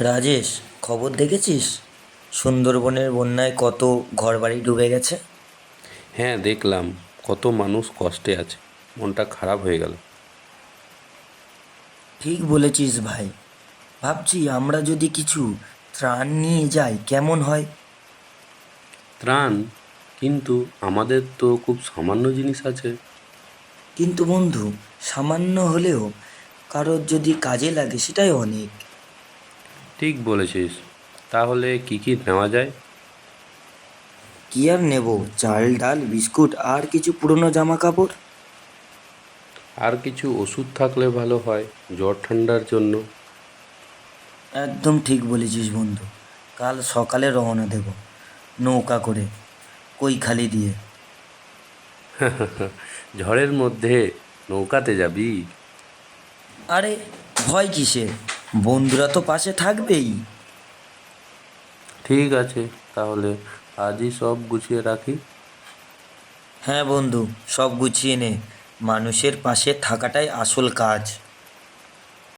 রাজেশ খবর দেখেছিস? সুন্দরবনের বন্যায় কত ঘরবাড়ি ডুবে গেছে? হ্যাঁ দেখলাম। কত মানুষ কষ্টে আছে। মনটা খারাপ হয়ে গেল। ঠিক বলেছিস ভাই। ভাবছি আমরা যদি কিছু ত্রাণ নিয়ে যাই কেমন হয়? ত্রাণ? কিন্তু আমাদের তো খুব সামান্য জিনিস আছে। কিন্তু বন্ধু সামান্য হলেও কারোর যদি কাজে লাগে সেটাই অনেক। ঠিক বলেছিস। তাহলে কি কি নেওয়া যায়? কি আর নেব? চাল ডাল বিস্কুট আর কিছু পুরনো জামা কাপড় আর কিছু ওষুধ থাকলে ভালো হয় জ্বর ঠান্ডার জন্য। একদম ঠিক বলেছিস বন্ধু। কাল সকালে রওনা দেব নৌকা করে কৈখালি দিয়ে। ঝড়ের মধ্যে নৌকাতে যাবি? আরে ভয় কিসের? বন্ধুরা তো পাশে থাকবেই। ঠিক আছে তাহলে আজই সব গুছিয়ে রাখি। হ্যাঁ বন্ধু সব গুছিয়ে নে। মানুষের পাশে থাকাটাই আসল কাজ।